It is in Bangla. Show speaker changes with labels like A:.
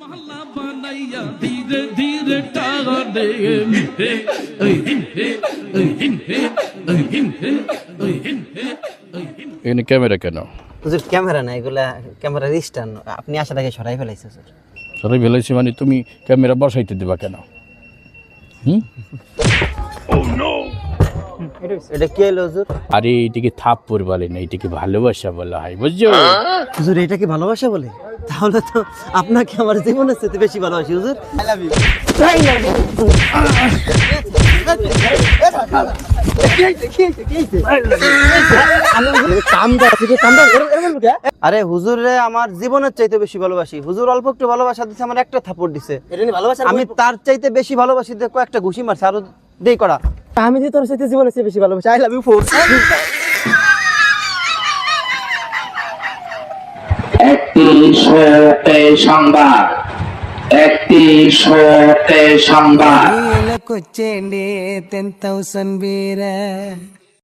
A: মালা বানাইয়া ধীরে ধীরে ওই ওই ওই ওই
B: এখানে ক্যামেরা কেন?
C: হুজুর ক্যামেরা না এগুলা ক্যামেরার স্ট্যান্ড আপনি আসা সরাই ফেলাইছে স্যার
B: সরাই ফেলাইছি মানে তুমি ক্যামেরা বসাইতে দিবা কেন? হুম?
C: Oh, এটা
B: আরে এটাকে থাপ বলে না এটাকে ভালোবাসা বলা হয় বুঝছ?
C: হুজুর এটাকে ভালোবাসা বলে? তাহলে তো আপনাকে আমার জীবনের সাথে বেশি ভালোবাসি হুজুর। আই লাভ ইউ আরে হুজুর রে আমার জীবনের চাইতে বেশি ভালোবাসি। হুজুর অল্প একটু ভালোবাসা দিছে আমার একটা থাপড় দিছে। আমি তার চাইতে বেশি ভালোবাসি দেখো একটা ঘুষি মারছে আরও দেই করা। আমি যে তোর সাথে জীবনের চেয়ে বেশি ভালোবাসি আই লাভ ইউ ফোর
D: শোতে সংবাদ। একটি শোতে সংবাদ।
E: তেন থাউজেন্ড বীরা